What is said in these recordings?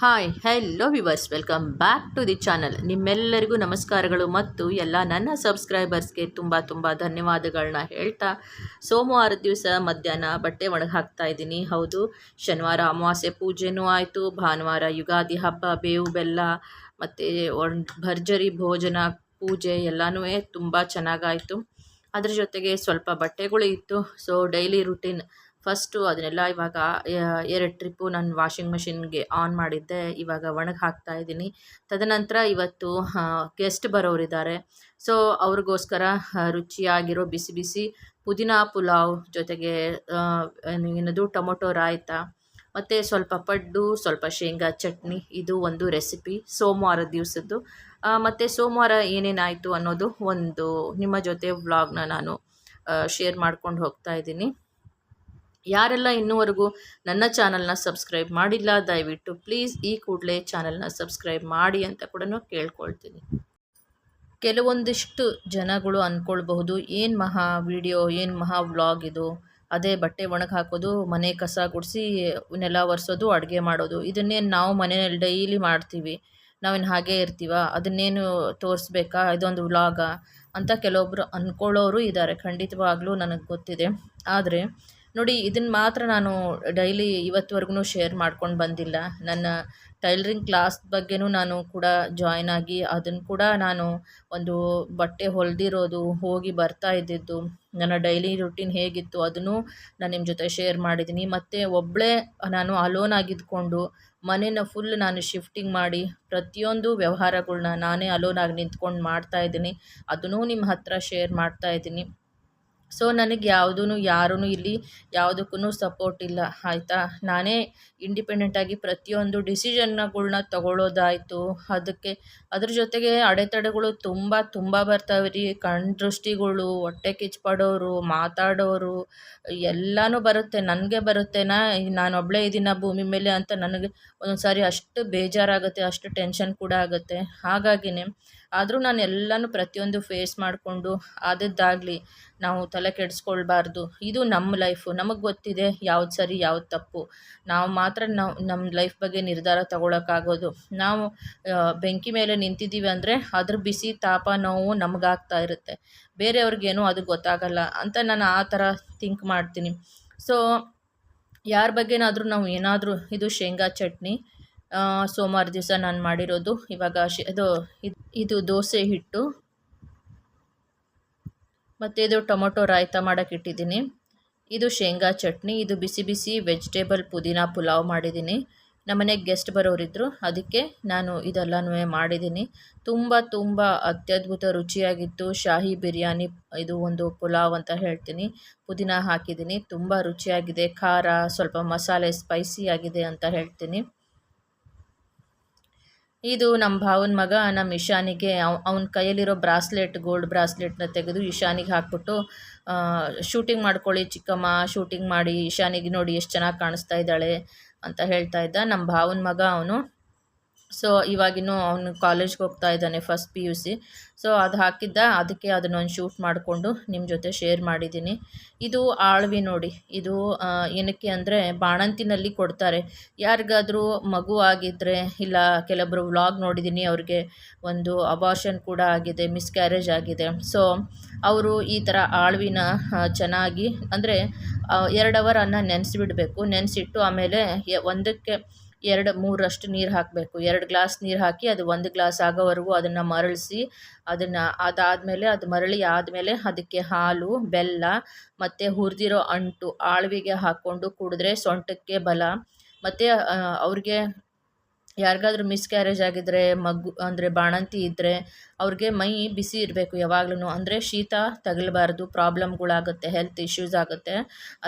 Hi hello viewers welcome back to the channel ನಿಮ್ಮೆಲ್ಲರಿಗೂ ನಮಸ್ಕಾರಗಳು ಮತ್ತು ಎಲ್ಲ ನನ್ನ ಸಬ್ಸ್ಕ್ರೈಬರ್ಸ್ಗೆ ತುಂಬ ತುಂಬ ಧನ್ಯವಾದಗಳನ್ನ ಹೇಳ್ತಾ, ಸೋಮವಾರ ದಿವಸ ಮಧ್ಯಾಹ್ನ ಬಟ್ಟೆ ಒಣಗಿ ಹಾಕ್ತಾ ಇದ್ದೀನಿ. ಹೌದು, ಶನಿವಾರ ಅಮಾವಾಸ್ಯೆ ಪೂಜೆನೂ ಆಯಿತು, ಭಾನುವಾರ ಯುಗಾದಿ ಹಬ್ಬ, ಬೇವು ಬೆಲ್ಲ, ಮತ್ತು ಒಂದು ಭರ್ಜರಿ ಭೋಜನ, ಪೂಜೆ ಎಲ್ಲನೂ ತುಂಬ ಚೆನ್ನಾಗಾಯಿತು. ಅದ್ರ ಜೊತೆಗೆ ಸ್ವಲ್ಪ ಬಟ್ಟೆಗಳು ಇತ್ತು ಸೊ ಡೈಲಿ ರುಟೀನ್ ಫಸ್ಟು ಅದನ್ನೆಲ್ಲ ಇವಾಗ ಎರಡು ಟ್ರಿಪ್ಪು ನಾನು ವಾಷಿಂಗ್ ಮಷಿನ್ಗೆ ಆನ್ ಮಾಡಿದ್ದೆ. ಇವಾಗ ಒಣಗಿ ಹಾಕ್ತಾ ಇದ್ದೀನಿ. ತದನಂತರ ಇವತ್ತು ಗೆಸ್ಟ್ ಬರೋರಿದ್ದಾರೆ ಸೊ ಅವ್ರಿಗೋಸ್ಕರ ರುಚಿಯಾಗಿರೋ ಬಿಸಿ ಬಿಸಿ ಪುದೀನ ಪುಲಾವ್ ಜೊತೆಗೆ ಏನದು ಟೊಮೊಟೊ ರಾಯ್ತ, ಮತ್ತು ಸ್ವಲ್ಪ ಪಡ್ಡು, ಸ್ವಲ್ಪ ಶೇಂಗಾ ಚಟ್ನಿ, ಇದು ಒಂದು ರೆಸಿಪಿ ಸೋಮವಾರ ದಿವಸದ್ದು. ಮತ್ತು ಸೋಮವಾರ ಏನೇನಾಯಿತು ಅನ್ನೋದು ಒಂದು ನಿಮ್ಮ ಜೊತೆ ವ್ಲಾಗ್ನ ನಾನು ಶೇರ್ ಮಾಡ್ಕೊಂಡು ಹೋಗ್ತಾ ಇದ್ದೀನಿ. ಯಾರೆಲ್ಲ ಇನ್ನೂವರೆಗೂ ನನ್ನ ಚಾನಲ್ನ ಸಬ್ಸ್ಕ್ರೈಬ್ ಮಾಡಿಲ್ಲ, ದಯವಿಟ್ಟು ಪ್ಲೀಸ್ ಈ ಕೂಡಲೇ ಚಾನಲ್ನ ಸಬ್ಸ್ಕ್ರೈಬ್ ಮಾಡಿ ಅಂತ ಕೂಡ ಕೇಳ್ಕೊಳ್ತೀನಿ. ಕೆಲವೊಂದಿಷ್ಟು ಜನಗಳು ಅಂದ್ಕೊಳ್ಬಹುದು ಏನು ಮಹಾ ವಿಡಿಯೋ, ಏನು ಮಹಾ ವ್ಲಾಗ್ ಇದು? ಅದೇ ಬಟ್ಟೆ ಒಣಗಿ ಹಾಕೋದು, ಮನೆ ಕಸ ಗುಡಿಸಿ, ನೆಲ ಒರೆಸೋದು, ಅಡುಗೆ ಮಾಡೋದು, ಇದನ್ನೇನು ನಾವು ಮನೆಯಲ್ಲಿ ಡೈಲಿ ಮಾಡ್ತೀವಿ? ನಾವೇನು ಹಾಗೆ ಇರ್ತೀವ? ಅದನ್ನೇನು ತೋರಿಸ್ಬೇಕಾ? ಇದೊಂದು ವ್ಲಾಗ? ಅಂತ ಕೆಲವೊಬ್ಬರು ಅಂದ್ಕೊಳ್ಳೋರು ಇದ್ದಾರೆ ಖಂಡಿತವಾಗ್ಲೂ ನನಗೆ ಗೊತ್ತಿದೆ. ಆದರೆ ನೋಡಿ ಇದನ್ನು ಮಾತ್ರ ನಾನು ಡೈಲಿ ಇವತ್ತುವರೆಗೂ ಶೇರ್ ಮಾಡ್ಕೊಂಡು ಬಂದಿಲ್ಲ. ನನ್ನ ಟೈಲರಿಂಗ್ ಕ್ಲಾಸ್ ಬಗ್ಗೆನೂ ನಾನು ಕೂಡ ಜಾಯ್ನ್ ಆಗಿ ಅದನ್ನು ಕೂಡ ನಾನು ಒಂದು ಬಟ್ಟೆ ಹೊಲ್ದಿರೋದು, ಹೋಗಿ ಬರ್ತಾ ಇದ್ದಿದ್ದು, ನನ್ನ ಡೈಲಿ ರುಟೀನ್ ಹೇಗಿತ್ತು ಅದನ್ನು ನಾನು ನಿಮ್ಮ ಜೊತೆ ಶೇರ್ ಮಾಡಿದ್ದೀನಿ ಮತ್ತು ಒಬ್ಬಳೇ ನಾನು ಅಲೋನ್ ಆಗಿದ್ಕೊಂಡು ಮನೇನ ಫುಲ್ ನಾನು ಶಿಫ್ಟಿಂಗ್ ಮಾಡಿ ಪ್ರತಿಯೊಂದು ವ್ಯವಹಾರಗಳನ್ನ ನಾನೇ ಅಲೋನಾಗಿ ನಿಂತ್ಕೊಂಡು ಮಾಡ್ತಾಯಿದ್ದೀನಿ ಅದನ್ನೂ ನಿಮ್ಮ ಹತ್ರ ಶೇರ್ ಮಾಡ್ತಾಯಿದ್ದೀನಿ ಸೊ ನನಗೆ ಯಾವುದೂ ಯಾರೂ ಇಲ್ಲಿ ಯಾವುದಕ್ಕೂ ಸಪೋರ್ಟ್ ಇಲ್ಲ, ಆಯಿತಾ? ನಾನೇ ಇಂಡಿಪೆಂಡೆಂಟಾಗಿ ಪ್ರತಿಯೊಂದು ಡಿಸಿಷನ್ಗಳ್ನ ತಗೊಳ್ಳೋದಾಯಿತು ಅದಕ್ಕೆ, ಅದ್ರ ಜೊತೆಗೆ ಅಡೆತಡೆಗಳು ತುಂಬ ತುಂಬ ಬರ್ತಾವೆ ರೀ. ಕಣ್ದೃಷ್ಟಿಗಳು ಹೊಟ್ಟೆ ಕಿಚ್ಪಾಡೋರು ಮಾತಾಡೋರು, ಎಲ್ಲನೂ ಬರುತ್ತೆ. ನನಗೆ ಬರುತ್ತೆನಾ ನಾನು ಒಬ್ಬಳೇ ಇದ್ದೀನ ಭೂಮಿ ಮೇಲೆ ಅಂತ ನನಗೆ ಒಂದೊಂದು ಸಾರಿ ಅಷ್ಟು ಬೇಜಾರಾಗುತ್ತೆ, ಅಷ್ಟು ಟೆನ್ಷನ್ ಕೂಡ ಆಗುತ್ತೆ. ಹಾಗಾಗಿನೇ ಆದರೂ ನಾನು ಎಲ್ಲನೂ ಪ್ರತಿಯೊಂದು ಫೇಸ್ ಮಾಡಿಕೊಂಡು ಆದದ್ದಾಗಲಿ ನಾವು ತಲೆ ಕೆಡಿಸ್ಕೊಳ್ಬಾರ್ದು. ಇದು ನಮ್ಮ ಲೈಫು ನಮಗೆ ಗೊತ್ತಿದೆ ಯಾವ್ದು ಸರಿ, ಯಾವ್ದು ತಪ್ಪು. ನಾವು ಮಾತ್ರ ನಾವು ನಮ್ಮ ಲೈಫ್ ಬಗ್ಗೆ ನಿರ್ಧಾರ ತಗೊಳಕ್ಕಾಗೋದು. ನಾವು ಬೆಂಕಿ ಮೇಲೆ ನಿಂತಿದ್ದೀವಿ ಅಂದರೆ ಅದ್ರ ಬಿಸಿ ತಾಪ ನೋವು ನಮಗಾಗ್ತಾ ಇರುತ್ತೆ. ಬೇರೆಯವ್ರಿಗೇನು ಅದು ಗೊತ್ತಾಗಲ್ಲ ಅಂತ ನಾನು ಆ ಥರ ಥಿಂಕ್ ಮಾಡ್ತೀನಿ. ಸೊ ಯಾರ ಬಗ್ಗೆನಾದರೂ ನಾವು ಏನಾದರೂ, ಇದು ಶೇಂಗಾ ಚಟ್ನಿ ಸೋಮವಾರ ದಿವಸ ನಾನು ಮಾಡಿರೋದು. ಇವಾಗ ಶಿ, ಅದು, ಇದು ದೋಸೆ ಹಿಟ್ಟು. ಮತ್ತು ಇದು ಟೊಮೊಟೊ ರಾಯ್ತ ಮಾಡೋಕೆ ಇಟ್ಟಿದ್ದೀನಿ. ಇದು ಶೇಂಗಾ ಚಟ್ನಿ, ಇದು ಬಿಸಿ ಬಿಸಿ ವೆಜಿಟೇಬಲ್ ಪುದೀನ ಪುಲಾವ್ ಮಾಡಿದ್ದೀನಿ. ನಮ್ಮನೆಗೆ ಗೆಸ್ಟ್ ಬರೋರಿದ್ದರು ಅದಕ್ಕೆ ನಾನು ಇದೆಲ್ಲನೂ ಮಾಡಿದ್ದೀನಿ. ತುಂಬ ತುಂಬ ಅತ್ಯದ್ಭುತ, ರುಚಿಯಾಗಿತ್ತು. ಶಾಹಿ ಬಿರಿಯಾನಿ, ಇದು ಒಂದು ಪುಲಾವ್ ಅಂತ ಹೇಳ್ತೀನಿ. ಪುದೀನ ಹಾಕಿದ್ದೀನಿ, ತುಂಬ ರುಚಿಯಾಗಿದೆ. ಖಾರ, ಸ್ವಲ್ಪ ಮಸಾಲೆ ಸ್ಪೈಸಿ ಆಗಿದೆ ಅಂತ ಹೇಳ್ತೀನಿ. ಇದು ನಮ್ಮ ಭಾವನ ಮಗ ನಮ್ಮ ಇಶಾನಿಗೆ ಅವನ ಕೈಯಲ್ಲಿರೋ ಬ್ರಾಸ್ಲೆಟ್, ಗೋಲ್ಡ್ ಬ್ರಾಸ್ಲೆಟ್ನ ತೆಗೆದು ಇಶಾನಿಗೆ ಹಾಕ್ಬಿಟ್ಟು ಶೂಟಿಂಗ್ ಮಾಡ್ಕೊಳ್ಳಿ ಚಿಕ್ಕಮ್ಮ, ಶೂಟಿಂಗ್ ಮಾಡಿ ಇಶಾನಿಗೆ ನೋಡಿ ಎಷ್ಟು ಚೆನ್ನಾಗಿ ಕಾಣಿಸ್ತಾ ಇದ್ದಾಳೆ ಅಂತ ಹೇಳ್ತಾ ಇದ್ದ. ನಮ್ಮ ಭಾವನ ಮಗ ಅವನು. ಸೊ ಇವಾಗಿನ ಅವನು ಕಾಲೇಜ್ಗೆ ಹೋಗ್ತಾ ಇದ್ದಾನೆ first P U C. So, ಅದು ಹಾಕಿದ್ದ, ಅದಕ್ಕೆ ಅದನ್ನೊಂದು ಶೂಟ್ ಮಾಡಿಕೊಂಡು ನಿಮ್ಮ ಜೊತೆ ಶೇರ್ ಮಾಡಿದ್ದೀನಿ. ಇದು ಆಳ್ವಿ ನೋಡಿ. ಇದು ಏನಕ್ಕೆ ಅಂದರೆ ಬಾಣಂತಿನಲ್ಲಿ ಕೊಡ್ತಾರೆ. ಯಾರಿಗಾದರೂ ಮಗು ಆಗಿದ್ದರೆ ಇಲ್ಲ ಕೆಲವೊಬ್ಬರು ವ್ಲಾಗ್ ನೋಡಿದ್ದೀನಿ, ಅವ್ರಿಗೆ ಒಂದು ಅಬಾರ್ಷನ್ ಕೂಡ ಆಗಿದೆ ಮಿಸ್ಕ್ಯಾರೇಜ್ ಆಗಿದೆ. ಸೊ, ಅವರು ಈ ಥರ ಆಳ್ವಿನ ಚೆನ್ನಾಗಿ, ಅಂದರೆ ಎರಡು ಅವರ್ ಅನ್ನ ನೆನೆಸಿಬಿಡಬೇಕು. ನೆನೆಸಿಟ್ಟು ಆಮೇಲೆ ಒಂದಕ್ಕೆ ಎರಡು ಮೂರಷ್ಟು ನೀರು ಹಾಕಬೇಕು. ಎರಡು ಗ್ಲಾಸ್ ನೀರು ಹಾಕಿ ಅದು ಒಂದು ಗ್ಲಾಸ್ ಆಗೋವರೆಗೂ ಅದನ್ನು ಮರಳಿಸಿ, ಅದನ್ನು ಅದಾದಮೇಲೆ ಅದು ಮರಳಿ ಆದಮೇಲೆ ಅದಕ್ಕೆ ಹಾಲು, ಬೆಲ್ಲ ಮತ್ತು ಹುರಿದಿರೋ ಅಂಟು ಆಳ್ವಿಗೆ ಹಾಕ್ಕೊಂಡು ಕುಡಿದ್ರೆ ಸೊಂಟಕ್ಕೆ ಬಲ. ಮತ್ತು ಅವ್ರಿಗೆ ಯಾರಿಗಾದ್ರೂ ಮಿಸ್ಕ್ಯಾರೇಜ್ ಆಗಿದ್ದರೆ ಮಗು, ಅಂದರೆ ಬಾಣಂತಿ ಇದ್ದರೆ ಅವ್ರಿಗೆ ಮೈ ಬಿಸಿ ಇರಬೇಕು ಯಾವಾಗ್ಲೂ ಅಂದರೆ ಶೀತ ತಗಲಬಾರ್ದು ಪ್ರಾಬ್ಲಮ್ಗಳಾಗುತ್ತೆ ಹೆಲ್ತ್ ಇಶ್ಯೂಸ್ ಆಗುತ್ತೆ.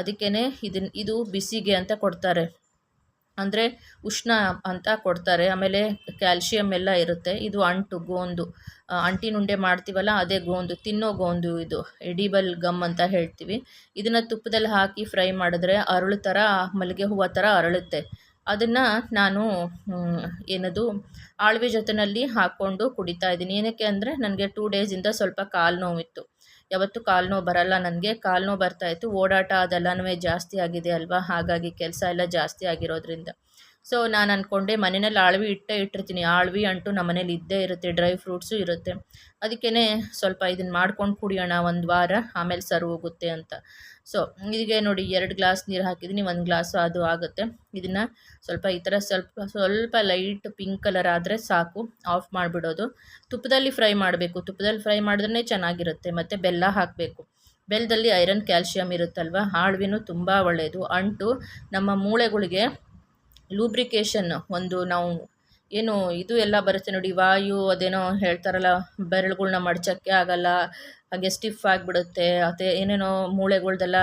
ಅದಕ್ಕೇ ಇದನ್ನ ಇದು ಬಿಸಿಗೆ ಅಂತ ಕೊಡ್ತಾರೆ. ಅಂದರೆ ಉಷ್ಣ ಅಂತ ಕೊಡ್ತಾರೆ. ಆಮೇಲೆ ಕ್ಯಾಲ್ಶಿಯಮ್ ಎಲ್ಲ ಇರುತ್ತೆ. ಇದು ಅಂಟು, ಗೋಂದು. ಅಂಟಿನುಂಡೆ ಮಾಡ್ತೀವಲ್ಲ, ಅದೇ ಗೋಂದು. ತಿನ್ನೋ ಗೋಂದು ಇದು. ಎಡಿಬಲ್ ಗಮ್ ಅಂತ ಹೇಳ್ತೀವಿ. ಇದನ್ನು ತುಪ್ಪದಲ್ಲಿ ಹಾಕಿ ಫ್ರೈ ಮಾಡಿದ್ರೆ ಅರಳು ಥರ ಮಲ್ಲಿಗೆ ಹೂವು ಥರ ಅರಳುತ್ತೆ. ಅದನ್ನು ನಾನು ಏನದು ಆಳ್ವಿ ಜೊತೆಯಲ್ಲಿ ಹಾಕ್ಕೊಂಡು ಕುಡಿತಾ ಇದ್ದೀನಿ. ಏನಕ್ಕೆ ಅಂದರೆ, ನನಗೆ ಟೂ ಡೇಸಿಂದ ಸ್ವಲ್ಪ ಕಾಲು ನೋವಿತ್ತು. ಯಾವತ್ತೂ ಕಾಲು ನೋವು ಬರಲ್ಲ. ನನಗೆ ಕಾಲು ನೋವು ಬರ್ತಾಯಿತ್ತು ಓಡಾಟ ಅದೆಲ್ಲನೂ ಜಾಸ್ತಿ ಆಗಿದೆ ಅಲ್ವಾ? ಹಾಗಾಗಿ ಕೆಲಸ ಎಲ್ಲ ಜಾಸ್ತಿ ಆಗಿರೋದ್ರಿಂದ. ಸೊ ನಾನು ಅಂದ್ಕೊಂಡೆ ಮನೆಯಲ್ಲಿ ಆಳ್ವಿ ಇಟ್ಟೇ ಇಟ್ಟಿರ್ತೀನಿ. ಆಳ್ವಿ ಅಂಟು ನಮ್ಮ ಮನೇಲಿ ಇದ್ದೇ ಇರುತ್ತೆ. ಡ್ರೈ ಫ್ರೂಟ್ಸು ಇರುತ್ತೆ. ಅದಕ್ಕೇ ಸ್ವಲ್ಪ ಇದನ್ನು ಮಾಡ್ಕೊಂಡು ಕುಡಿಯೋಣ ಒಂದು ವಾರ. ಆಮೇಲೆ ಸರಿ ಹೋಗುತ್ತೆ ಅಂತ. ಸೊ ಹೀಗೆ ನೋಡಿ, ಎರಡು ಗ್ಲಾಸ್ ನೀರು ಹಾಕಿದ್ದೀನಿ, ಒಂದು ಗ್ಲಾಸು ಅದು ಆಗುತ್ತೆ. ಇದನ್ನು ಸ್ವಲ್ಪ ಈ ಥರ ಸ್ವಲ್ಪ ಸ್ವಲ್ಪ ಲೈಟ್ ಪಿಂಕ್ ಕಲರ್ ಆದರೆ ಸಾಕು ಆಫ್ ಮಾಡಿಬಿಡೋದು. ತುಪ್ಪದಲ್ಲಿ ಫ್ರೈ ಮಾಡಬೇಕು. ತುಪ್ಪದಲ್ಲಿ ಫ್ರೈ ಮಾಡಿದ್ರೆ ಚೆನ್ನಾಗಿರುತ್ತೆ, ಮತ್ತು ಬೆಲ್ಲ ಹಾಕಬೇಕು. ಬೆಲ್ಲದಲ್ಲಿ ಐರನ್ ಕ್ಯಾಲ್ಶಿಯಂ ಇರುತ್ತಲ್ವ? ಹಾಳ್ವಿನೂ ತುಂಬ ಒಳ್ಳೆಯದು ಅಂಟು ನಮ್ಮ ಮೂಳೆಗಳಿಗೆ ಲೂಬ್ರಿಕೇಷನ್ ಒಂದು ನಾವು ಏನು ಇದು ಎಲ್ಲ ಬರುತ್ತೆ ನೋಡಿ, ವಾಯು ಅದೇನೋ ಹೇಳ್ತಾರಲ್ಲ, ಬೆರಳುಗಳ್ನ ಮಡ್ಚೋಕ್ಕೆ ಆಗಲ್ಲ, ಹಾಗೆ ಸ್ಟಿಫ್ ಆಗಿಬಿಡುತ್ತೆ, ಅದೇ ಏನೇನೋ ಮೂಳೆಗಳ್ದೆಲ್ಲ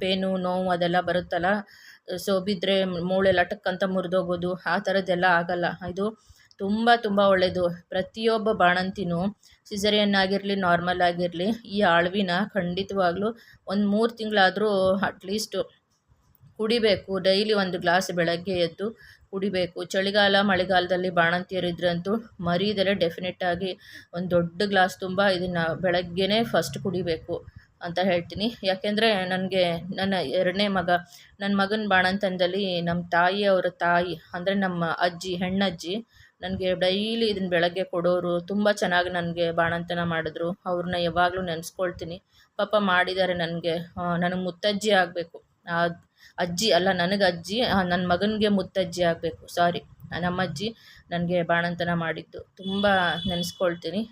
ಪೇನು, ನೋವು ಅದೆಲ್ಲ ಬರುತ್ತಲ್ಲ ಸೊ ಬಿದ್ದರೆ ಮೂಳೆ ಲಟಕ್ಕಂತ ಮುರಿದೋಗೋದು ಆ ಥರದ್ದೆಲ್ಲ ಆಗಲ್ಲ. ಇದು ತುಂಬ ತುಂಬ ಒಳ್ಳೆಯದು ಪ್ರತಿಯೊಬ್ಬ ಬಾಣಂತಿನೂ ಸಿಜರಿಯನ್ ಆಗಿರಲಿ ನಾರ್ಮಲ್ ಆಗಿರಲಿ, ಈ ಅಳವಿನ ಖಂಡಿತವಾಗ್ಲೂ ಒಂದು ಮೂರು ತಿಂಗಳಾದರೂ ಅಟ್ಲೀಸ್ಟು ಕುಡಿಬೇಕು. ಡೈಲಿ ಒಂದು ಗ್ಲಾಸ್ ಬೆಳಗ್ಗೆ ಎದ್ದು ಕುಡಿಬೇಕು. ಚಳಿಗಾಲ, ಮಳೆಗಾಲದಲ್ಲಿ ಬಾಣಂತಿಯರಿದ್ರಂತೂ ಡೆಫಿನೆಟ್ ಡೆಫಿನೆಟ್ಟಾಗಿ ಒಂದು ದೊಡ್ಡ ಗ್ಲಾಸ್ ತುಂಬ ಇದನ್ನು ಬೆಳಗ್ಗೆನೇ ಫಸ್ಟ್ ಕುಡಿಬೇಕು ಅಂತ ಹೇಳ್ತೀನಿ. ಯಾಕೆಂದರೆ ನನಗೆ ನನ್ನ ಎರಡನೇ ಮಗ ನನ್ನ ಮಗನ ಬಾಣಂತನದಲ್ಲಿ ನಮ್ಮ ತಾಯಿ ಅವರ ತಾಯಿ, ಅಂದರೆ ನಮ್ಮ ಅಜ್ಜಿ, ಹೆಣ್ಣಜ್ಜಿ ನನಗೆ ಡೈಲಿ ಇದನ್ನು ಬೆಳಗ್ಗೆ ಕೊಡೋರು ತುಂಬ ಚೆನ್ನಾಗಿ ನನಗೆ ಬಾಣಂತನ ಮಾಡಿದ್ರು. ಅವ್ರನ್ನ ಯಾವಾಗಲೂ ನೆನೆಸ್ಕೊಳ್ತೀನಿ. ಪಾಪ ಮಾಡಿದ್ದಾರೆ ನನಗೆ ನನಗೆ ಮುತ್ತಜ್ಜಿ ಆಗಬೇಕು. ಅಜ್ಜಿ ಅಲ್ಲ, ನನಗೆ ಅಜ್ಜಿ ನನ್ನ ಮಗನಿಗೆ ಮುತ್ತಜ್ಜಿ ಆಗಬೇಕು ಸಾರಿ ನಮ್ಮಜ್ಜಿ ನನಗೆ ಬಾಣಂತನ ಮಾಡಿದ್ದು. ತುಂಬ ನೆನೆಸ್ಕೊಳ್ತೀನಿ.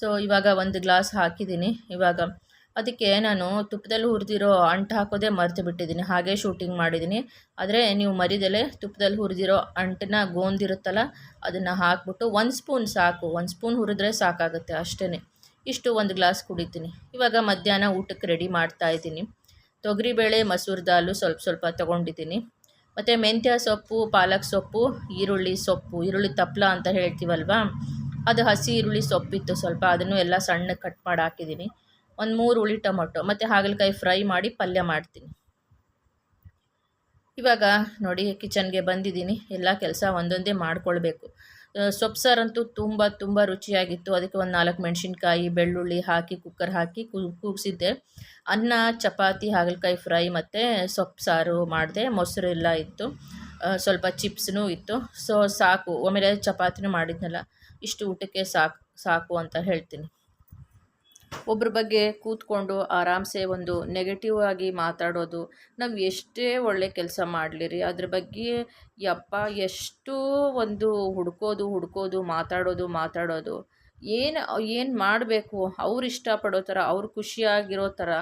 ಸೊ ಇವಾಗ ಒಂದು ಗ್ಲಾಸ್ ಹಾಕಿದ್ದೀನಿ. ಇವಾಗ ಅದಕ್ಕೆ ನಾನು ತುಪ್ಪದಲ್ಲಿ ಹುರಿದಿರೋ ಅಂಟು ಹಾಕೋದೇ ಮರೆತು ಬಿಟ್ಟಿದ್ದೀನಿ. ಹಾಗೆ ಶೂಟಿಂಗ್ ಮಾಡಿದ್ದೀನಿ. ಆದರೆ ನೀವು ಮರಿದಲೆ ತುಪ್ಪದಲ್ಲಿ ಹುರಿದಿರೋ ಅಂಟನ್ನ ಗೋಂದಿರುತ್ತಲ್ಲ ಅದನ್ನು ಹಾಕ್ಬಿಟ್ಟು ಒಂದು ಸ್ಪೂನ್ ಸಾಕು. ಒಂದು ಸ್ಪೂನ್ ಹುರಿದ್ರೆ ಸಾಕಾಗುತ್ತೆ ಅಷ್ಟೇ ಇಷ್ಟು ಒಂದು ಗ್ಲಾಸ್ ಕುಡಿತೀನಿ. ಇವಾಗ ಮಧ್ಯಾಹ್ನ ಊಟಕ್ಕೆ ರೆಡಿ ಮಾಡ್ತಾ ಇದ್ದೀನಿ. ತೊಗರಿಬೇಳೆ ಮಸೂರ್ ದಾಲು ಸ್ವಲ್ಪ ಸ್ವಲ್ಪ ತೊಗೊಂಡಿದ್ದೀನಿ. ಮತ್ತು ಮೆಂತ್ಯ ಸೊಪ್ಪು, ಪಾಲಕ್ ಸೊಪ್ಪು, ಈರುಳ್ಳಿ ಸೊಪ್ಪು, ಈರುಳ್ಳಿ ತಪ್ಪಲ ಅಂತ ಹೇಳ್ತೀವಲ್ವಾ? ಅದು ಹಸಿ ಈರುಳ್ಳಿ ಸೊಪ್ಪಿತ್ತು ಸ್ವಲ್ಪ, ಅದನ್ನು ಎಲ್ಲ ಸಣ್ಣ ಕಟ್ ಮಾಡಿ ಹಾಕಿದ್ದೀನಿ. ಒಂದು ಮೂರು ಹುಳಿ ಟೊಮೊಟೊ ಮತ್ತು ಹಾಗಲಕಾಯಿ ಫ್ರೈ ಮಾಡಿ ಪಲ್ಯ ಮಾಡ್ತೀನಿ. ಇವಾಗ ನೋಡಿ ಕಿಚನ್ಗೆ ಬಂದಿದ್ದೀನಿ. ಎಲ್ಲ ಕೆಲಸ ಒಂದೊಂದೇ ಮಾಡ್ಕೊಳ್ಬೇಕು. ಸೊಪ್ಪು ಸಾರಂತೂ ತುಂಬ ತುಂಬ ರುಚಿಯಾಗಿತ್ತು. ಅದಕ್ಕೆ ಒಂದು ನಾಲ್ಕು ಮೆಣಸಿನ್ಕಾಯಿ, ಬೆಳ್ಳುಳ್ಳಿ ಹಾಕಿ ಕುಕ್ಕರ್ ಹಾಕಿ ಕೂಗಿಸಿದ್ದೆ. ಅನ್ನ, ಚಪಾತಿ, ಹಾಗಲಕಾಯಿ ಫ್ರೈ ಮತ್ತು ಸೊಪ್ಪು ಸಾರು ಮಾಡಿದೆ. ಮೊಸರು ಎಲ್ಲ ಇತ್ತು. ಸ್ವಲ್ಪ ಚಿಪ್ಸ್ನೂ ಇತ್ತು. ಸೊ, ಸಾಕು. ಆಮೇಲೆ ಚಪಾತಿನೂ ಮಾಡಿದ್ನಲ್ಲ, ಇಷ್ಟು ಊಟಕ್ಕೆ ಸಾಕು ಸಾಕು ಅಂತ ಹೇಳ್ತೀನಿ. ಒಬ್ಬರ ಬಗ್ಗೆ ಕೂತ್ಕೊಂಡು ಆರಾಮ್ಸೆ ಒಂದು ನೆಗೆಟಿವ್ ಆಗಿ ಮಾತಾಡೋದು, ನಾವು ಎಷ್ಟೇ ಒಳ್ಳೆ ಕೆಲಸ ಮಾಡಲಿರಿ, ಅದ್ರ ಬಗ್ಗೆ ಯಪ್ಪ ಎಷ್ಟು ಒಂದು ಹುಡ್ಕೋದು ಹುಡ್ಕೋದು, ಮಾತಾಡೋದು ಮಾತಾಡೋದು. ಏನು ಏನು ಮಾಡಬೇಕು? ಅವ್ರು ಇಷ್ಟಪಡೋ ಥರ, ಅವ್ರು ಖುಷಿಯಾಗಿರೋ ಥರ,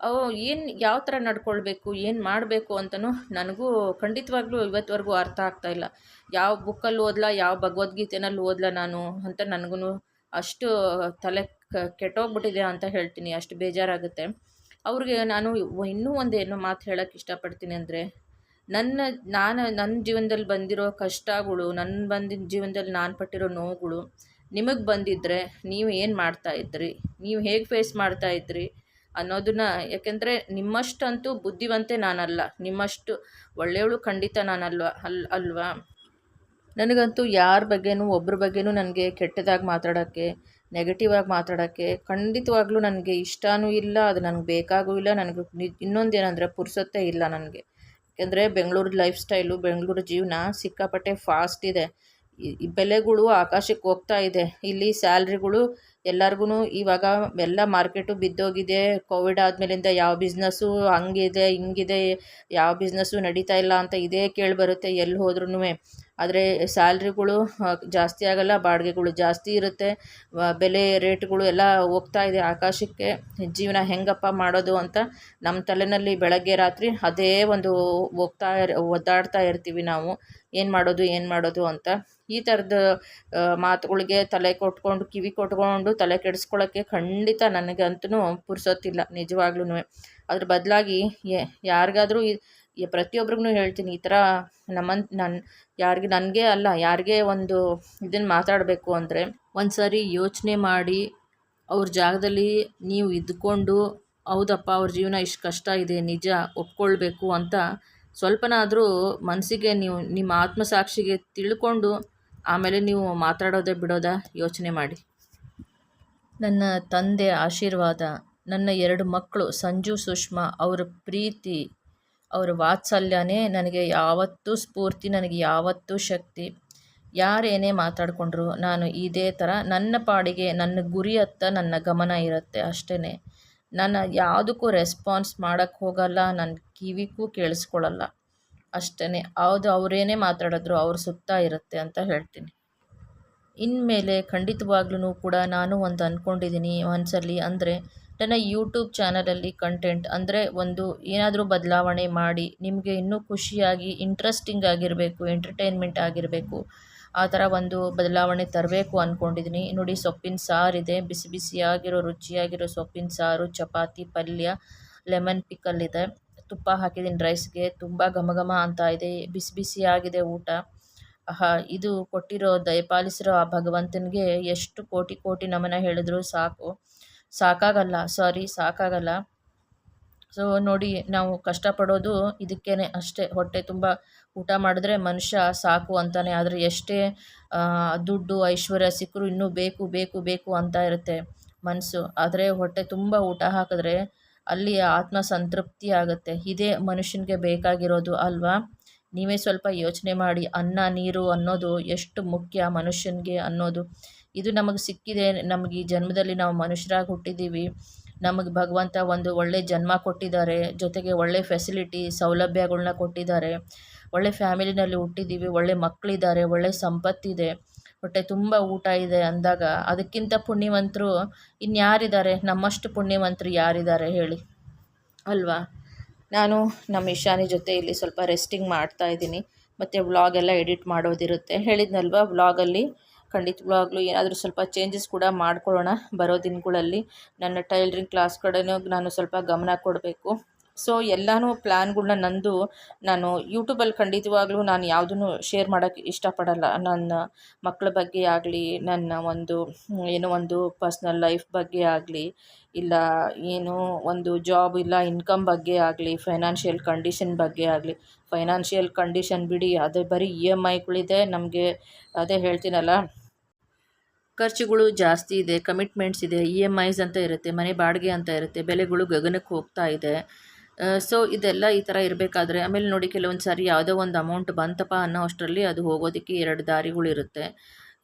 ಅವು ಏನು ಯಾವ ಥರ ನಡ್ಕೊಳ್ಬೇಕು, ಏನು ಮಾಡಬೇಕು ಅಂತಲೂ ನನಗೂ ಖಂಡಿತವಾಗ್ಲೂ ಇವತ್ತುವರೆಗೂ ಅರ್ಥ ಆಗ್ತಾ ಇಲ್ಲ. ಯಾವ ಬುಕ್ಕಲ್ಲಿ ಓದ್ಲಾ, ಯಾವ ಭಗವದ್ಗೀತೆನಲ್ಲಿ ಓದ್ಲಾ ನಾನು ಅಂತ ನನಗೂ ಅಷ್ಟು ತಲೆ ಕೆಟ್ಟೋಗ್ಬಿಟ್ಟಿದೆ ಅಂತ ಹೇಳ್ತೀನಿ, ಅಷ್ಟು ಬೇಜಾರಾಗುತ್ತೆ. ಅವ್ರಿಗೆ ನಾನು ಇನ್ನೂ ಒಂದು ಏನೋ ಮಾತು ಹೇಳೋಕ್ಕೆ ಇಷ್ಟಪಡ್ತೀನಿ ಅಂದರೆ, ನನ್ನ, ನಾನು ನನ್ನ ಜೀವನದಲ್ಲಿ ಬಂದಿರೋ ಕಷ್ಟಗಳು ನನ್ನ ಬಂದಿದ್ದ ಜೀವನದಲ್ಲಿ ನಾನು ಪಟ್ಟಿರೋ ನೋವುಗಳು ನಿಮಗೆ ಬಂದಿದ್ದರೆ ನೀವು ಏನು ಮಾಡ್ತಾಯಿದ್ರಿ ನೀವು ಹೇಗೆ ಫೇಸ್ ಮಾಡ್ತಾ ಇದ್ರಿ? ಅನ್ನೋದನ್ನ, ಯಾಕೆಂದರೆ ನಿಮ್ಮಷ್ಟಂತೂ ಬುದ್ಧಿವಂತೆ ನಾನಲ್ಲ, ನಿಮ್ಮಷ್ಟು ಒಳ್ಳೆಯವಳು ಖಂಡಿತ ನಾನಲ್ವ, ಅಲ್, ಅಲ್ವಾ? ನನಗಂತೂ ಯಾರ ಬಗ್ಗೆನೂ ಒಬ್ಬರ ಬಗ್ಗೆನೂ ನನಗೆ ಕೆಟ್ಟದಾಗಿ ಮಾತಾಡೋಕ್ಕೆ ನೆಗೆಟಿವ್ ಆಗಿ ಮಾತಾಡೋಕ್ಕೆ ಖಂಡಿತವಾಗ್ಲೂ ನನಗೆ ಇಷ್ಟವೂ ಇಲ್ಲ, ಅದು ನನಗೆ ಬೇಕಾಗೂ ಇಲ್ಲ, ನನಗೆ ಇನ್ನೊಂದು ಏನಂದರೆ ಪುರ್ಸೊತ್ತೇ ಇಲ್ಲ ನನಗೆ. ಯಾಕೆಂದರೆ ಬೆಂಗಳೂರು ಲೈಫ್ ಸ್ಟೈಲು ಬೆಂಗಳೂರು ಜೀವನ ಸಿಕ್ಕಾಪಟ್ಟೆ ಫಾಸ್ಟ್ ಇದೆ. ಈ ಬೆಲೆಗಳು ಆಕಾಶಕ್ಕೆ ಹೋಗ್ತಾ ಇದೆ. ಇಲ್ಲಿ ಸ್ಯಾಲ್ರಿಗಳು ಎಲ್ಲರಿಗೂ ಇವಾಗ ಎಲ್ಲ ಮಾರ್ಕೆಟು ಬಿದ್ದೋಗಿದೆ. ಕೋವಿಡ್ ಆದಮೇಲಿಂದ ಯಾವ ಬಿಸ್ನೆಸ್ಸು ಹಂಗಿದೆ, ಹಿಂಗಿದೆ, ಯಾವ ಬಿಸ್ನೆಸ್ಸು ನಡೀತಾ ಇಲ್ಲ ಅಂತ ಇದೇ ಕೇಳಿಬರುತ್ತೆ ಎಲ್ಲಿ ಹೋದ್ರೂ ಆದರೆ ಸ್ಯಾಲ್ರಿಗಳು ಜಾಸ್ತಿ ಆಗೋಲ್ಲ, ಬಾಡಿಗೆಗಳು ಜಾಸ್ತಿ ಇರುತ್ತೆ. ಬೆಲೆ, ರೇಟ್ಗಳು ಎಲ್ಲ ಹೋಗ್ತಾ ಇದೆ. ಆಕಾಶಕ್ಕೆ ಜೀವನ ಹೆಂಗಪ್ಪ ಮಾಡೋದು ಅಂತ ನಮ್ಮ ತಲೆಯಲ್ಲಿ ಬೆಳಗ್ಗೆ ರಾತ್ರಿ ಅದೇ ಒಂದು ಹೋಗ್ತಾ ಒದ್ದಾಡ್ತಾ ಇರ್ತೀವಿ ನಾವು. ಏನು ಮಾಡೋದು ಏನು ಮಾಡೋದು ಅಂತ. ಈ ಥರದ ಮಾತುಗಳಿಗೆ ತಲೆ ಕೊಟ್ಕೊಂಡು, ಕಿವಿ ಕೊಟ್ಕೊಂಡು ತಲೆ ಕೆಡಿಸ್ಕೊಳ್ಳೋಕ್ಕೆ ಖಂಡಿತ ನನಗಂತೂ ಪುರ್ಸೊತ್ತಿಲ್ಲ. ನಿಜವಾಗ್ಲೂ ಅದ್ರ ಬದಲಾಗಿ ಯಾರಿಗಾದ್ರೂ ಪ್ರತಿಯೊಬ್ರಿಗೂ ಹೇಳ್ತೀನಿ, ಈ ಥರ ನಮ್ಮನ್ ನನ್ನ ಯಾರಿಗೆ ನನಗೆ ಅಲ್ಲ, ಯಾರಿಗೆ ಒಂದು ಇದನ್ನು ಮಾತಾಡಬೇಕು ಅಂದರೆ ಒಂದು ಸಾರಿ ಯೋಚನೆ ಮಾಡಿ ಅವ್ರ ಜಾಗದಲ್ಲಿ ನೀವು ಇದ್ಕೊಂಡು ಹೌದಪ್ಪ, ಅವ್ರ ಜೀವನ ಇಷ್ಟು ಕಷ್ಟ ಇದೆ, ನಿಜ ಒಪ್ಕೊಳ್ಬೇಕು ಅಂತ ಸ್ವಲ್ಪನಾದರೂ ಮನಸ್ಸಿಗೆ ನೀವು, ನಿಮ್ಮ ಆತ್ಮಸಾಕ್ಷಿಗೆ ತಿಳ್ಕೊಂಡು ಆಮೇಲೆ ನೀವು ಮಾತಾಡೋದೇ ಬಿಡೋದಾ ಯೋಚನೆ ಮಾಡಿ. ನನ್ನ ತಂದೆ ಆಶೀರ್ವಾದ, ನನ್ನ ಎರಡು ಮಕ್ಕಳು ಸಂಜು, ಸುಷ್ಮಾ ಅವರ ಪ್ರೀತಿ ಅವ್ರ ವಾತ್ಸಲ್ಯನೇ ನನಗೆ ಯಾವತ್ತೂ ಸ್ಫೂರ್ತಿ, ನನಗೆ ಯಾವತ್ತೂ ಶಕ್ತಿ. ಯಾರೇನೇ ಮಾತಾಡಿಕೊಂಡ್ರು ನಾನು ಇದೇ ಥರ ನನ್ನ ಪಾಡಿಗೆ, ನನ್ನ ಗುರಿಯತ್ತ ನನ್ನ ಗಮನ ಇರುತ್ತೆ ಅಷ್ಟೇ ನಾನು ಯಾವುದಕ್ಕೂ ರೆಸ್ಪಾನ್ಸ್ ಮಾಡೋಕ್ಕೆ ಹೋಗಲ್ಲ ನನ್ನ ಕಿವಿಗೂ ಕೇಳಿಸ್ಕೊಳ್ಳಲ್ಲ ಅಷ್ಟೇ ಅದು ಅವರೇನೇ ಮಾತಾಡಿದ್ರು ಅವ್ರ ಸುತ್ತ ಇರುತ್ತೆ ಅಂತ ಹೇಳ್ತೀನಿ. ಇನ್ಮೇಲೆ ಖಂಡಿತವಾಗ್ಲೂ ಕೂಡ ನಾನು ಒಂದು ಅಂದ್ಕೊಂಡಿದ್ದೀನಿ ಒಂದ್ಸಲಿ ಅಂದರೆ ನನ್ನ ಯೂಟ್ಯೂಬ್ ಚಾನಲಲ್ಲಿ ಕಂಟೆಂಟ್ ಅಂದರೆ ಒಂದು ಏನಾದರೂ ಬದಲಾವಣೆ ಮಾಡಿ ನಿಮಗೆ ಇನ್ನೂ ಖುಷಿಯಾಗಿ ಇಂಟ್ರೆಸ್ಟಿಂಗ್ ಆಗಿರಬೇಕು ಎಂಟರ್ಟೈನ್ಮೆಂಟ್ ಆಗಿರಬೇಕು, ಆ ಥರ ಒಂದು ಬದಲಾವಣೆ ತರಬೇಕು ಅಂದ್ಕೊಂಡಿದ್ದೀನಿ ನೋಡಿ, ಸೊಪ್ಪಿನ ಸಾರಿದೆ ಬಿಸಿ ಬಿಸಿಯಾಗಿರೋ, ರುಚಿಯಾಗಿರೋ ಸೊಪ್ಪಿನ ಸಾರು, ಚಪಾತಿ, ಪಲ್ಯ ಲೆಮನ್ ಪಿಕಲ್ ಇದೆ. ತುಪ್ಪ ಹಾಕಿದ್ದೀನಿ ರೈಸ್ಗೆ ತುಂಬ ಘಮ ಘಮ ಅಂತ ಇದೆ. ಬಿಸಿ ಬಿಸಿಯಾಗಿದೆ ಊಟ. ಆಹಾ, ಇದು ಕೊಟ್ಟಿರೋ ದಯಪಾಲಿಸಿರೋ ಆ ಭಗವಂತನಿಗೆ ಎಷ್ಟು ಕೋಟಿ ಕೋಟಿ ನಮನ ಹೇಳಿದ್ರು ಸಾಕು. ಸಾಕಾಗಲ್ಲ. ಸಾರಿ, ಸಾಕಾಗಲ್ಲ. ಸೊ ನೋಡಿ, ನಾವು ಕಷ್ಟಪಡೋದು ಇದಕ್ಕೇ ಅಷ್ಟೇ. ಹೊಟ್ಟೆ ತುಂಬ ಊಟ ಮಾಡಿದ್ರೆ ಮನುಷ್ಯ ಸಾಕು ಅಂತಾನೆ. ಆದರೆ ಎಷ್ಟೇ ದುಡ್ಡು, ಐಶ್ವರ್ಯ ಸಿಕ್ಕರೂ ಇನ್ನೂ ಬೇಕು ಬೇಕು ಬೇಕು ಅಂತ ಇರುತ್ತೆ ಮನಸ್ಸು ಆದರೆ ಹೊಟ್ಟೆ ತುಂಬ ಊಟ ಹಾಕಿದ್ರೆ ಅಲ್ಲಿ ಆತ್ಮ ಸಂತೃಪ್ತಿ ಆಗುತ್ತೆ. ಇದೇ ಮನುಷ್ಯನಿಗೆ ಬೇಕಾಗಿರೋದು ಅಲ್ವಾ? ನೀವೇ ಸ್ವಲ್ಪ ಯೋಚನೆ ಮಾಡಿ. ಅನ್ನ, ನೀರು ಅನ್ನೋದು ಎಷ್ಟು ಮುಖ್ಯ ಮನುಷ್ಯನಿಗೆ ಅನ್ನೋದು. ಇದು ನಮಗೆ ಸಿಕ್ಕಿದೆ. ನಮಗೆ ಈ ಜನ್ಮದಲ್ಲಿ ನಾವು ಮನುಷ್ಯರಾಗಿ ಹುಟ್ಟಿದ್ದೀವಿ. ನಮಗೆ ಭಗವಂತ ಒಂದು ಒಳ್ಳೆ ಜನ್ಮ ಕೊಟ್ಟಿದ್ದಾರೆ. ಜೊತೆಗೆ ಒಳ್ಳೆ ಫೆಸಿಲಿಟಿ ಸೌಲಭ್ಯಗಳನ್ನ ಕೊಟ್ಟಿದ್ದಾರೆ. ಒಳ್ಳೆ ಫ್ಯಾಮಿಲಿನಲ್ಲಿ ಹುಟ್ಟಿದ್ದೀವಿ. ಒಳ್ಳೆ ಮಕ್ಕಳಿದ್ದಾರೆ. ಒಳ್ಳೆ ಸಂಪತ್ತಿದೆ. ಹೊಟ್ಟೆ ತುಂಬ ಊಟ ಇದೆ ಅಂದಾಗ ಅದಕ್ಕಿಂತ ಪುಣ್ಯವಂತರು ಇನ್ಯಾರಿದ್ದಾರೆ ನಮ್ಮಷ್ಟು ಪುಣ್ಯವಂತರು ಯಾರಿದ್ದಾರೆ ಹೇಳಿ. ಅಲ್ವಾ? ನಾನು ನಮ್ಮ ಇಶಾನಿ ಜೊತೆ ಇಲ್ಲಿ ಸ್ವಲ್ಪ ರೆಸ್ಟಿಂಗ್ ಮಾಡ್ತಾ ಇದ್ದೀನಿ. ಮತ್ತು ವ್ಲಾಗೆಲ್ಲ ಎಡಿಟ್ ಮಾಡೋದಿರುತ್ತೆ. ಹೇಳಿದ್ನಲ್ವ? ವ್ಲಾಗಲ್ಲಿ ಖಂಡಿತವಾಗ್ಲೂ ಏನಾದರೂ ಸ್ವಲ್ಪ ಚೇಂಜಸ್ ಕೂಡ ಮಾಡ್ಕೊಳ್ಳೋಣ ಬರೋ ದಿನಗಳಲ್ಲಿ. ನನ್ನ ಟೈಲರಿಂಗ್ ಕ್ಲಾಸ್ ಕಡೆನೂ ನಾನು ಸ್ವಲ್ಪ ಗಮನ ಕೊಡಬೇಕು. ಸೊ ಎಲ್ಲನೂ ಪ್ಲ್ಯಾನ್ಗಳನ್ನ ನಂದು ನಾನು ಯೂಟ್ಯೂಬಲ್ಲಿ ಖಂಡಿತವಾಗ್ಲೂ ನಾನು ಯಾವುದನ್ನು ಶೇರ್ ಮಾಡೋಕ್ಕೆ ಇಷ್ಟಪಡಲ್ಲ. ನನ್ನ ಮಕ್ಕಳ ಬಗ್ಗೆ ಆಗಲಿ, ನನ್ನ ಒಂದು, ಏನೋ ಒಂದು ಪರ್ಸ್ನಲ್ ಲೈಫ್ ಬಗ್ಗೆ ಆಗಲಿ ಇಲ್ಲ, ಏನು, ಒಂದು ಜಾಬ್ ಇಲ್ಲ ಇನ್ಕಮ್ ಬಗ್ಗೆ ಆಗಲಿ ಫೈನಾನ್ಷಿಯಲ್ ಕಂಡೀಷನ್ ಬಗ್ಗೆ ಆಗಲಿ. ಫೈನಾನ್ಷಿಯಲ್ ಕಂಡೀಷನ್ ಬಿಡಿ, ಅದೇ ಬರೀ ಇ ಎಂ ಐಗಳಿದೆ ನಮಗೆ. ಅದೇ ಹೇಳ್ತೀನಲ್ಲ, ಖರ್ಚುಗಳು ಜಾಸ್ತಿ ಇದೆ ಕಮಿಟ್ಮೆಂಟ್ಸ್ ಇದೆ ಇ ಎಂ ಐಸ್ ಅಂತ ಇರುತ್ತೆ, ಮನೆ ಬಾಡಿಗೆ ಅಂತ ಇರುತ್ತೆ, ಬೆಲೆಗಳು ಗಗನಕ್ಕೆ ಹೋಗ್ತಾ ಇದೆ. ಸೊ ಇದೆಲ್ಲ ಈ ಥರ ಇರಬೇಕಾದ್ರೆ, ಆಮೇಲೆ ನೋಡಿ ಕೆಲವೊಂದು ಸಾರಿ ಯಾವುದೋ ಒಂದು ಅಮೌಂಟ್ ಬಂತಪ್ಪ ಅನ್ನೋ ಅಷ್ಟರಲ್ಲಿ ಅದು ಹೋಗೋದಕ್ಕೆ ಎರಡು ದಾರಿಗಳಿರುತ್ತೆ.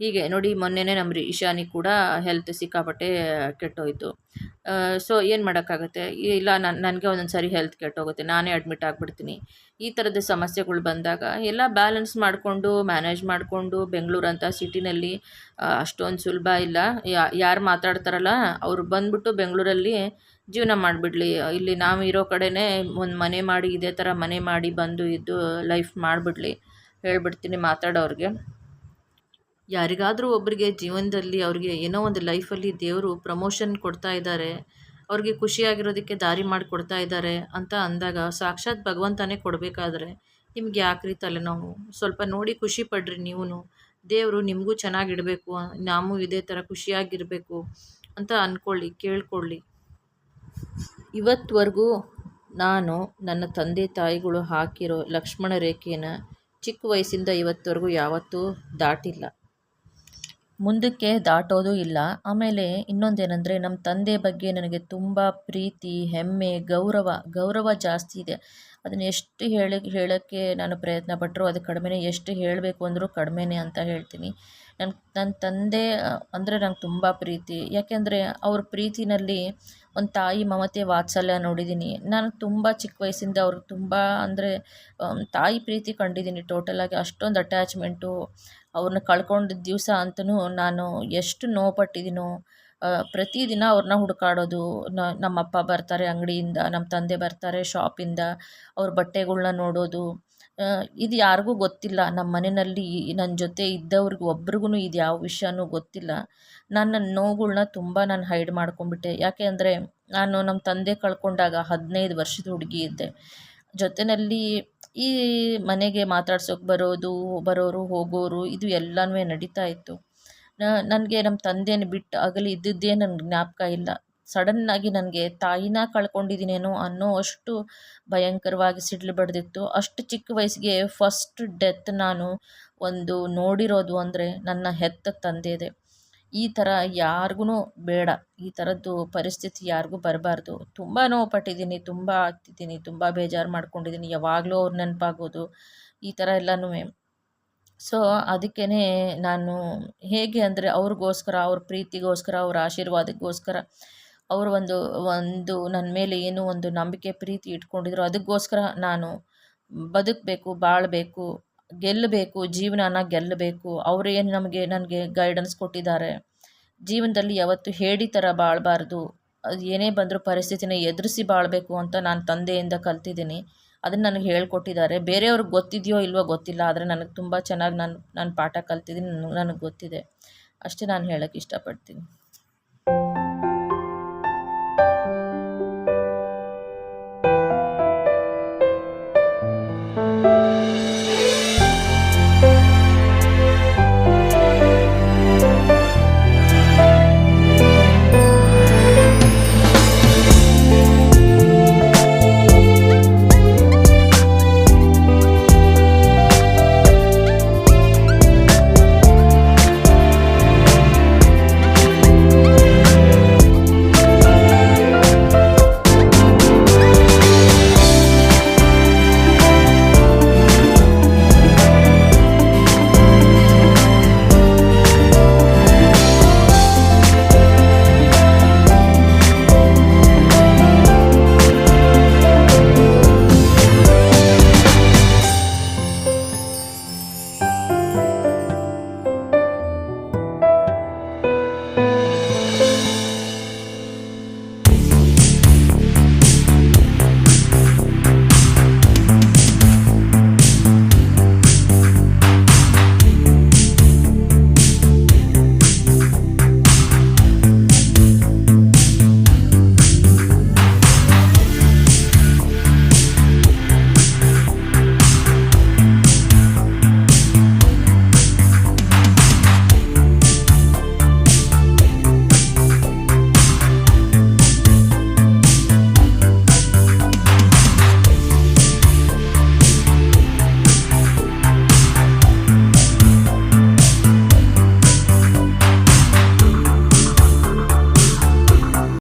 ಹೀಗೆ ನೋಡಿ ಮೊನ್ನೆನೇ ನಮ್ಮ ಇಶಾನಿ ಕೂಡ ಹೆಲ್ತ್ ಸಿಕ್ಕಾಪಟ್ಟೆ ಕೆಟ್ಟೋಯಿತು. ಸೊ ಏನು ಮಾಡೋಕ್ಕಾಗುತ್ತೆ? ಇಲ್ಲ ನನ್ನ ನನಗೆ ಒಂದೊಂದು ಸಾರಿ ಹೆಲ್ತ್ ಕೆಟ್ಟೋಗುತ್ತೆ. ನಾನೇ ಅಡ್ಮಿಟ್ ಆಗಿಬಿಡ್ತೀನಿ. ಈ ಥರದ ಸಮಸ್ಯೆಗಳು ಬಂದಾಗ ಎಲ್ಲ ಬ್ಯಾಲೆನ್ಸ್ ಮಾಡಿಕೊಂಡು ಮ್ಯಾನೇಜ್ ಮಾಡಿಕೊಂಡು ಬೆಂಗಳೂರಂಥ ಸಿಟಿನಲ್ಲಿ ಅಷ್ಟೊಂದು ಸುಲಭ ಇಲ್ಲ. ಯಾರು ಮಾತಾಡ್ತಾರಲ್ಲ, ಅವರು ಬಂದುಬಿಟ್ಟು ಬೆಂಗಳೂರಲ್ಲಿ ಜೀವನ ಮಾಡಿಬಿಡ್ಲಿ. ಇಲ್ಲಿ ನಾವು ಇರೋ ಕಡೆನೇ ಒಂದು ಮನೆ ಮಾಡಿ, ಇದೇ ಥರ ಮನೆ ಮಾಡಿ, ಬಂದು, ಇದ್ದು ಲೈಫ್ ಮಾಡಿಬಿಡ್ಲಿ. ಹೇಳ್ಬಿಡ್ತೀನಿ ಮಾತಾಡೋರಿಗೆ. ಯಾರಿಗಾದರೂ ಒಬ್ಬರಿಗೆ ಜೀವನದಲ್ಲಿ ಅವ್ರಿಗೆ ಏನೋ ಒಂದು ಲೈಫಲ್ಲಿ ದೇವರು ಪ್ರಮೋಷನ್ ಕೊಡ್ತಾ ಇದ್ದಾರೆ, ಅವ್ರಿಗೆ ಖುಷಿಯಾಗಿರೋದಕ್ಕೆ ದಾರಿ ಮಾಡಿಕೊಡ್ತಾ ಇದ್ದಾರೆ ಅಂತ ಅಂದಾಗ ಸಾಕ್ಷಾತ್ ಭಗವಂತನೇ ಕೊಡಬೇಕಾದ್ರೆ ನಿಮ್ಗೆ ಯಾಕ್ರಿ ತಲೆನೋವು ಸ್ವಲ್ಪ ನೋಡಿ ಖುಷಿ ಪಡ್ರಿ ನೀವು ದೇವರು ನಿಮಗೂ ಚೆನ್ನಾಗಿಡಬೇಕು ನಾವು ಇದೇ ಥರ ಖುಷಿಯಾಗಿರಬೇಕು ಅಂತ ಅಂದ್ಕೊಳ್ಳಿ ಕೇಳ್ಕೊಳ್ಳಿ. ಇವತ್ತುವರೆಗೂ ನಾನು ನನ್ನ ತಂದೆ ತಾಯಿಗಳು ಹಾಕಿರೋ ಲಕ್ಷ್ಮಣ ರೇಖೆಯನ್ನು ಚಿಕ್ಕ ವಯಸ್ಸಿಂದ ಇವತ್ತುವರೆಗೂ ಯಾವತ್ತೂ ದಾಟಿಲ್ಲ. ಮುಂದಕ್ಕೆ ದಾಟೋದು ಇಲ್ಲ. ಆಮೇಲೆ ಇನ್ನೊಂದೇನೆಂದರೆ ನಮ್ಮ ತಂದೆ ಬಗ್ಗೆ ನನಗೆ ತುಂಬ ಪ್ರೀತಿ, ಹೆಮ್ಮೆ, ಗೌರವ ಗೌರವ ಜಾಸ್ತಿ ಇದೆ. ಅದನ್ನು ಎಷ್ಟು ಹೇಳಿ, ಹೇಳೋಕ್ಕೆ ನಾನು ಪ್ರಯತ್ನ ಪಟ್ಟರು ಅದು ಕಡಿಮೆನೇ, ಎಷ್ಟು ಹೇಳಬೇಕು ಅಂದರೂ ಕಡಿಮೆನೇ ಅಂತ ಹೇಳ್ತೀನಿ. ನನ್ನ ನನ್ನ ತಂದೆ ಅಂದರೆ ನಂಗೆ ತುಂಬ ಪ್ರೀತಿ. ಯಾಕೆಂದರೆ ಅವ್ರ ಪ್ರೀತಿನಲ್ಲಿ ಒಂದು ತಾಯಿ ಮಮತೆ ವಾತ್ಸಲ್ಯ ನೋಡಿದ್ದೀನಿ ನಾನು ತುಂಬ ಚಿಕ್ಕ ವಯಸ್ಸಿಂದ ಅವ್ರು ತುಂಬ ಅಂದರೆ ತಾಯಿ ಪ್ರೀತಿ ಕಂಡಿದ್ದೀನಿ ಟೋಟಲಾಗಿ ಅಷ್ಟೊಂದು ಅಟ್ಯಾಚ್ಮೆಂಟು ಅವ್ರನ್ನ ಕಳ್ಕೊಂಡಿದ್ದ ದಿವಸ ಅಂತೂ ನಾನು ಎಷ್ಟು ನೋವು ಪಟ್ಟಿದ್ದೀನೋ ಪ್ರತಿದಿನ ಅವ್ರನ್ನ ಹುಡುಕಾಡೋದು ನಮ್ಮಪ್ಪ ಬರ್ತಾರೆ ಅಂಗಡಿಯಿಂದ, ನಮ್ಮ ತಂದೆ ಬರ್ತಾರೆ ಶಾಪಿಂದ, ಅವ್ರ ಬಟ್ಟೆಗಳನ್ನ ನೋಡೋದು ಇದು ಯಾರಿಗೂ ಗೊತ್ತಿಲ್ಲ. ನಮ್ಮ ಮನೆಯಲ್ಲಿ ನನ್ನ ಜೊತೆ ಇದ್ದವ್ರಿಗೆ, ಒಬ್ರಿಗೂ ಇದು ಯಾವ ವಿಷಯನೂ ಗೊತ್ತಿಲ್ಲ. ನನ್ನ ನೋವುಗಳನ್ನ ತುಂಬ ನಾನು ಹೈಡ್ ಮಾಡ್ಕೊಂಡ್ಬಿಟ್ಟೆ. ಯಾಕೆ ಅಂದರೆ, ನಾನು ನಮ್ಮ ತಂದೆ ಕಳ್ಕೊಂಡಾಗ ಹದಿನೈದು ವರ್ಷದ ಹುಡುಗಿ ಇದ್ದೆ. ಜೊತೆಯಲ್ಲಿ ಈ ಮನೆಗೆ ಮಾತಾಡ್ಸೋಕೆ ಬರೋದು, ಬರೋರು, ಹೋಗೋರು, ಇದು ಎಲ್ಲನೂ ನಡೀತಾ ಇತ್ತು. ನನಗೆ ನಮ್ಮ ತಂದೆನ ಬಿಟ್ಟು ಆಗಲಿ ಇದ್ದಿದ್ದೇ ನನಗೆ ಜ್ಞಾಪಕ ಇಲ್ಲ. ಸಡನ್ನಾಗಿ ನನಗೆ ತಾಯಿನ ಕಳ್ಕೊಂಡಿದ್ದೀನೇನೋ ಅನ್ನೋ ಅಷ್ಟು ಭಯಂಕರವಾಗಿ ಸಿಡ್ಲು ಬಡ್ದಿತ್ತು. ಅಷ್ಟು ಚಿಕ್ಕ ವಯಸ್ಸಿಗೆ ಫಸ್ಟ್ ಡೆತ್ ನಾನು ಒಂದು ನೋಡಿರೋದು ಅಂದರೆ ನನ್ನ ಹೆತ್ತ ತಂದೆದೆ. ಈ ಥರ ಯಾರಿಗೂ ಬೇಡ. ಈ ಥರದ್ದು ಪರಿಸ್ಥಿತಿ ಯಾರಿಗೂ ಬರಬಾರ್ದು. ತುಂಬ ನೋವು ಪಟ್ಟಿದ್ದೀನಿ, ತುಂಬ ಆಗ್ತಿದ್ದೀನಿ, ತುಂಬ ಬೇಜಾರು ಮಾಡ್ಕೊಂಡಿದ್ದೀನಿ. ಯಾವಾಗಲೂ ಅವ್ರು ನೆನಪಾಗೋದು ಈ ಥರ ಎಲ್ಲನೂ. ಸೊ ಅದಕ್ಕೇ ನಾನು ಹೇಗೆ ಅಂದರೆ ಅವ್ರಿಗೋಸ್ಕರ, ಅವ್ರ ಪ್ರೀತಿಗೋಸ್ಕರ, ಅವ್ರ ಆಶೀರ್ವಾದಕ್ಕೋಸ್ಕರ ಅವರು ಒಂದು ಒಂದು ನನ್ನ ಮೇಲೆ ಏನು ಒಂದು ನಂಬಿಕೆ, ಪ್ರೀತಿ ಇಟ್ಕೊಂಡಿದ್ರು, ಅದಕ್ಕೋಸ್ಕರ ನಾನು ಬದುಕಬೇಕು, ಬಾಳಬೇಕು. ಗೆಲ್ಲಬೇಕು, ಜೀವನನ ಗೆಲ್ಲಬೇಕು. ಅವರು ಏನು ನಮಗೆ, ನನಗೆ ಗೈಡೆನ್ಸ್ ಕೊಟ್ಟಿದ್ದಾರೆ. ಜೀವನದಲ್ಲಿ ಯಾವತ್ತು ಹೇಡಿ ಥರ ಬಾಳಬಾರ್ದು. ಅದು ಏನೇ ಬಂದರೂ ಪರಿಸ್ಥಿತಿನ ಎದುರಿಸಿ ಬಾಳಬೇಕು ಅಂತ ನಾನು ತಂದೆಯಿಂದ ಕಲ್ತಿದ್ದೀನಿ. ಅದನ್ನು ನನಗೆ ಹೇಳ್ಕೊಟ್ಟಿದ್ದಾರೆ. ಬೇರೆಯವ್ರಿಗೆ ಗೊತ್ತಿದೆಯೋ ಇಲ್ವೋ ಗೊತ್ತಿಲ್ಲ, ಆದರೆ ನನಗೆ ತುಂಬ ಚೆನ್ನಾಗಿ ನಾನು ನಾನು ಪಾಠ ಕಲ್ತಿದ್ದೀನಿ. ನನಗೆ ಗೊತ್ತಿದೆ. ಅಷ್ಟೇ ನಾನು ಹೇಳೋಕ್ಕೆ ಇಷ್ಟಪಡ್ತೀನಿ.